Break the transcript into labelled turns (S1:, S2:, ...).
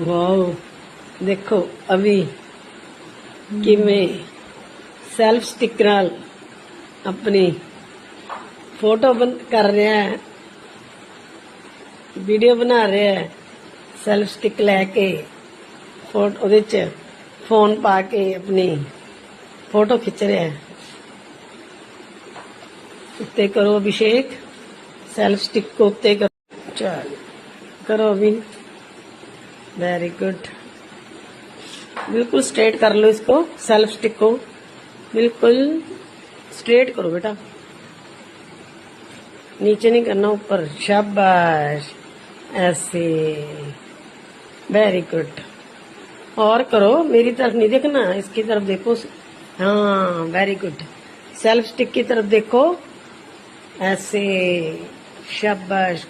S1: Wow ਦੇਖੋ ਅਭੀ ਕਿਵੇਂ ਸੈਲਫ ਸਟਿਕ ਨਾਲ ਆਪਣੀ ਫੋਟੋ ਬਣ ਕਰ ਰਿਹਾ ਹੈ ਵੀਡੀਓ ਬਣਾ ਰਿਹਾ ਹੈ ਸੈਲਫ ਸਟਿਕ ਲੈ ਕੇ ਫੋਟੋ ਉਹਦੇ ਚ ਫੋਨ ਪਾ ਕੇ ਆਪਣੀ ਫੋਟੋ ਖਿੱਚ ਰਿਹਾ ਹੈ ਉੱਤੇ ਕਰੋ ਅਭਿਸ਼ੇਕ ਸੈਲਫ ਸਟਿਕ को ਉੱਤੇ ਕਰੋ ਚਲ ਕਰੋ अभी वेरी गुड बिल्कुल स्ट्रेट कर लो इसको सेल्फ स्टिक को। बिल्कुल स्ट्रेट करो बेटा। नीचे नहीं करना, ऊपर। शाबाश। ऐसे। वेरी गुड और करो, मेरी तरफ़ नहीं देखना, इसकी तरफ़ देखो। हाँ वेरी गुड सेल्फ स्टिक की तरफ़ देखो। ऐसे। शाबाश।